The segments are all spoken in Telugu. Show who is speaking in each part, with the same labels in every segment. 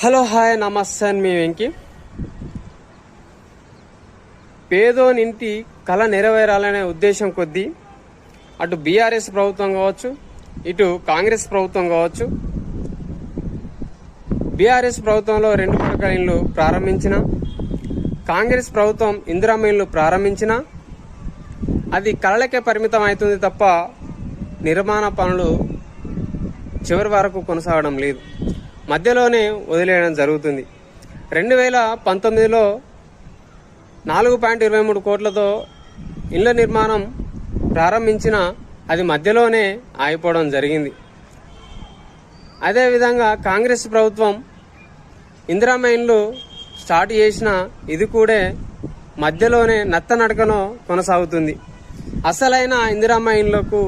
Speaker 1: హలో హాయ్ నమస్తే అని మీ వెంకి. పేదోనింటి కళ నెరవేరాలనే ఉద్దేశం కొద్దీ అటు బీఆర్ఎస్ ప్రభుత్వం కావచ్చు ఇటు కాంగ్రెస్ ప్రభుత్వం కావచ్చు బీఆర్ఎస్ ప్రభుత్వంలో రెండు పడకల ప్రారంభించిన కాంగ్రెస్ ప్రభుత్వం ఇందిరమ్మ ఇళ్ళు ప్రారంభించిన అది కళలకే పరిమితం అవుతుంది తప్ప నిర్మాణ పనులు చివరి వరకు కొనసాగడం లేదు. మధ్యలోనే వదిలేయడం జరుగుతుంది. రెండు వేల పంతొమ్మిదిలో నాలుగు పాయింట్ ఇరవై మూడు కోట్లతో ఇళ్ళ నిర్మాణం ప్రారంభించిన అది మధ్యలోనే ఆగిపోవడం జరిగింది. అదేవిధంగా కాంగ్రెస్ ప్రభుత్వం ఇందిరా మైన్లు స్టార్ట్ చేసిన ఇది కూడా మధ్యలోనే నత్తనడకను కొనసాగుతుంది. అసలైన ఇందిరా మైన్లకు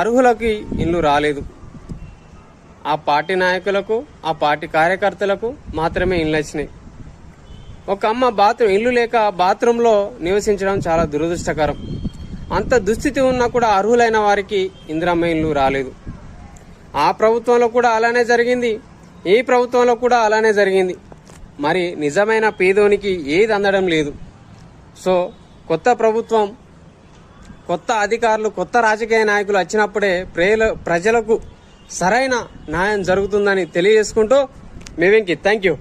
Speaker 1: అర్హులకి ఇల్లు రాలేదు. ఆ పార్టీ నాయకులకు ఆ పార్టీ కార్యకర్తలకు మాత్రమే ఇళ్ళు వచ్చినాయి ఒక అమ్మ బాత్రూమ్ ఇల్లు లేక బాత్రూంలో నివసించడం చాలా దురదృష్టకరం. అంత దుస్థితి ఉన్నా కూడా అర్హులైన వారికి ఇందిరమ్మ ఇల్లు రాలేదు. ఆ ప్రభుత్వంలో కూడా అలానే జరిగింది. ఈ ప్రభుత్వంలో కూడా అలానే జరిగింది. మరి నిజమైన పేదోనికి ఏది అందడం లేదు. సో కొత్త ప్రభుత్వం కొత్త అధికారులు కొత్త రాజకీయ నాయకులు వచ్చినప్పుడే ప్రజలకు సరైన న్యాయం జరుగుతుందని తెలియజేసుకుంటూ మేమేంకి థ్యాంక్ యూ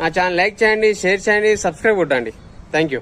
Speaker 1: నా ఛానల్ లైక్ చేయండి షేర్ చేయండి సబ్స్క్రైబ్ కొట్టండి. Thank you